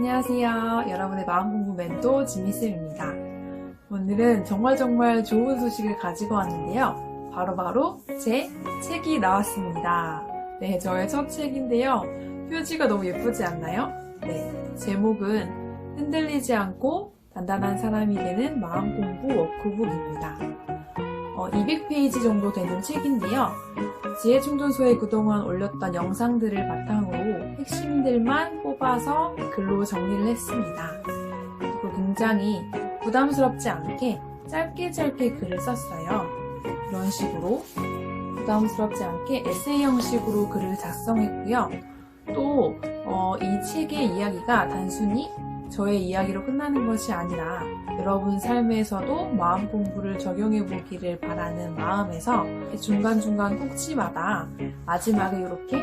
안녕하세요. 여러분의 마음 공부 멘토 지미쌤입니다. 오늘은 정말 정말 좋은 소식을 가지고 왔는데요. 바로 바로 제 책이 나왔습니다. 네, 저의 첫 책인데요. 표지가 너무 예쁘지 않나요? 네, 제목은 흔들리지 않고 단단한 사람이 되는 마음 공부 워크북입니다. 어, 200페이지 정도 되는 책인데요. 지혜 충전소에 그동안 올렸던 영상들을 바탕으로 핵심들만 뽑아서 글로 정리를 했습니다. 그리고 굉장히 부담스럽지 않게 짧게 짧게 글을 썼어요. 이런 식으로 부담스럽지 않게 에세이 형식으로 글을 작성했고요. 또, 어, 이 책의 이야기가 단순히 저의 이야기로 끝나는 것이 아니라 여러분 삶에서도 마음 공부를 적용해 보기를 바라는 마음에서 중간중간 꼭지마다 마지막에 이렇게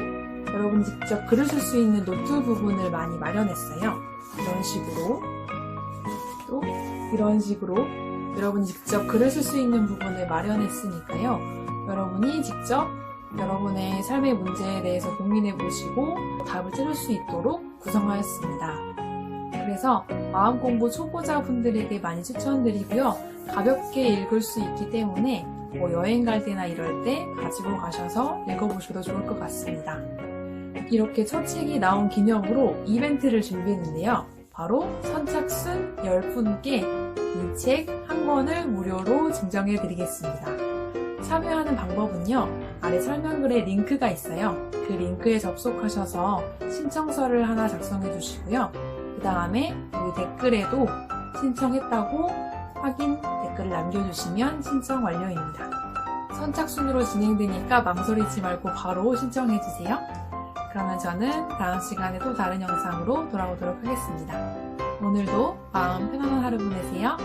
여러분 직접 글을 쓸 수 있는 노트 부분을 많이 마련했어요. 이런 식으로 또 이런 식으로 여러분 직접 글을 쓸 수 있는 부분을 마련했으니까요. 여러분이 직접 여러분의 삶의 문제에 대해서 고민해 보시고 답을 찾을 수 있도록 구성하였습니다. 그래서 마음 공부 초보자분들에게 많이 추천드리고요. 가볍게 읽을 수 있기 때문에 뭐 여행 갈 때나 이럴 때 가지고 가셔서 읽어보셔도 좋을 것 같습니다. 이렇게 첫 책이 나온 기념으로 이벤트를 준비했는데요. 바로 선착순 10분께 이 책 한 권을 무료로 증정해 드리겠습니다. 참여하는 방법은요. 아래 설명글에 링크가 있어요. 그 링크에 접속하셔서 신청서를 하나 작성해 주시고요. 그 다음에 여기 댓글에도 신청했다고 확인 댓글을 남겨주시면 신청 완료입니다. 선착순으로 진행되니까 망설이지 말고 바로 신청해주세요. 그러면 저는 다음 시간에 또 다른 영상으로 돌아오도록 하겠습니다. 오늘도 마음 편안한 하루 보내세요.